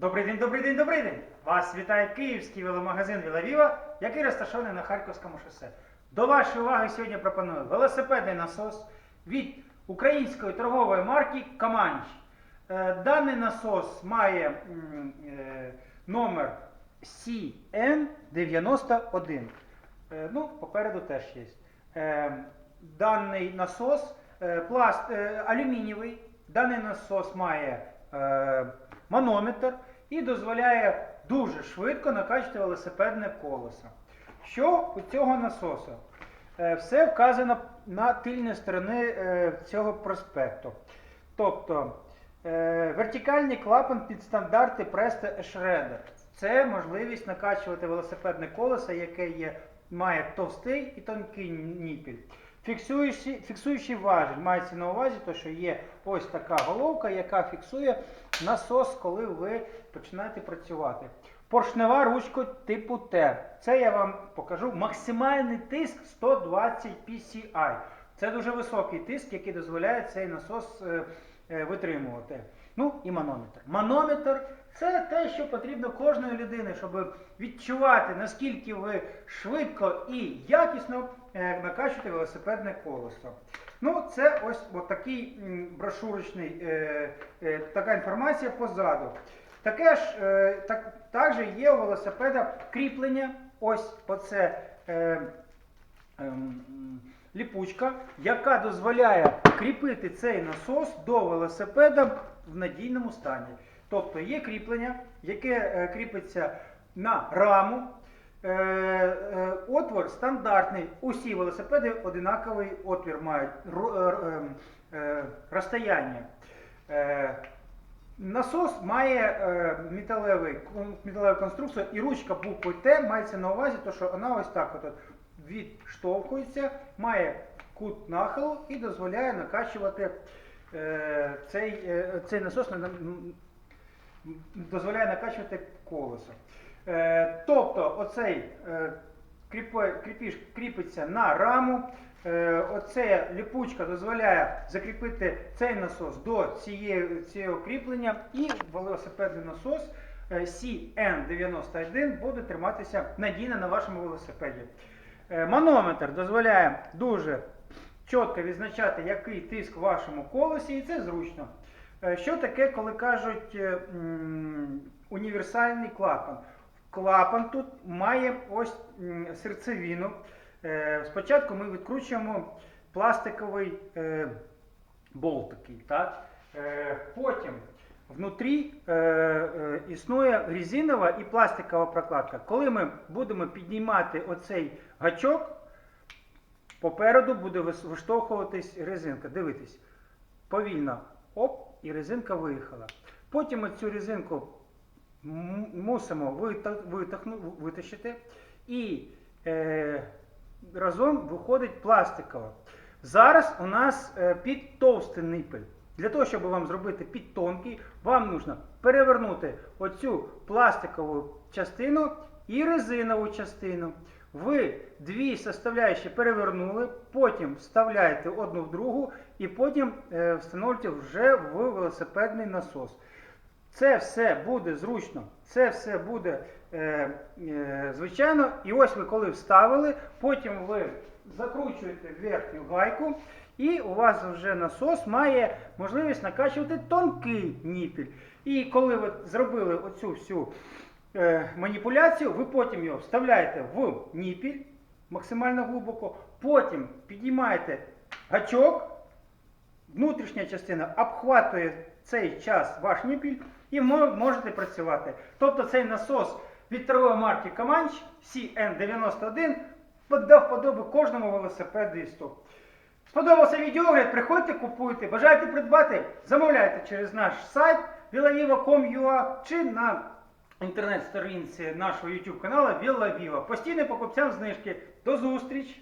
Добрий день, добрий день, добрий день! Вас вітає київський веломагазин Вілавіва, який розташований на Харківському шосе. До вашої уваги сьогодні пропоную велосипедний насос від української торгової марки Каманч. Е, Даний насос має е, номер CN91. Е, Ну, попереду теж є. Даний насос пласт, алюмінієвий. Даний насос має манометр і дозволяє дуже швидко накачати велосипедне колесо. Що у цього насосу? Е, Все вказано на тильній стороні е, цього проспекту. Тобто е, вертикальний клапан під стандарти Presto Shredder. Це можливість накачувати велосипедне колесо, яке є, має товстий і тонкий ніпіль. Фіксуючий, фіксуючий важіль мається на увазі, то, що є ось така головка, яка фіксує насос, коли ви починаєте працювати. Поршнева ручка типу Т. Це я вам покажу максимальний тиск 120 PCI. Це дуже високий тиск, який дозволяє цей насос е, е, витримувати. Ну і манометр. Манометр це те, що потрібно кожної людини, щоб відчувати, наскільки ви швидко і якісно е, накачуєте велосипедне колесо. Ну, це ось такий брошурочний, е, е, така інформація позаду. Таке ж е, так, також є у велосипеда кріплення. Ось оце е, ем, ліпучка, яка дозволяє кріпити цей насос до велосипеда в надійному стані. Тобто є кріплення, яке е, кріпиться на раму. Е, е, Отвор стандартний. Усі велосипеди одинаковий отвір мають е, е, е, розстояння. Насос має е, металеву конструкцію і ручка букви Т мається на увазі, то що вона ось так от, відштовхується, має кут нахилу і дозволяє накачувати цей, цей насос, дозволяє накачувати колесо. Е, тобто оцей е, кріпіш кріпиться на раму. Е, Оця ліпучка дозволяє закріпити цей насос до цього кріплення, і велосипедний насос е, CN91 буде триматися надійно на вашому велосипеді. Манометр дозволяє дуже чітко відзначати, який тиск в вашому колесі, і це зручно. Що таке, коли кажуть е, універсальний клапан? Клапан тут має ось серцевину. Е, Спочатку ми відкручуємо пластиковий е, болт такий. Так? Е, Потім внутрі існує резинова і пластикова прокладка. Коли ми будемо піднімати оцей гачок, попереду буде виштовхуватись резинка. Дивитись, повільно. Оп, і резинка виїхала. Потім ми цю резинку мусимо вита- витащити і е, разом виходить пластикова. Зараз у нас е, під товстий нипель. Для того, щоб вам зробити під тонкий, вам потрібно перевернути оцю пластикову частину і резинову частину. Ви дві составляючі перевернули, потім вставляєте одну в другу і потім е, встановлюєте вже в велосипедний насос. Це все буде зручно, це все буде е, е, звичайно. І ось ви коли вставили, потім ви закручуєте верхню гайку, і у вас вже насос має можливість накачувати тонкий ніпіль. І коли ви зробили оцю всю е, маніпуляцію, ви потім його вставляєте в ніпіль максимально глибоко, потім піднімаєте гачок, внутрішня частина обхватує цей час ваш ніпіль і мо- можете працювати. Тобто цей насос від марки Каманч CN91 до вподоби кожному велосипедисту. Сподобався відеогляд, приходьте, купуйте, бажаєте придбати, замовляйте через наш сайт villaviva.com.ua чи на інтернет-сторінці нашого YouTube каналу Villa Viva. Постійно покупцям знижки. До зустріч!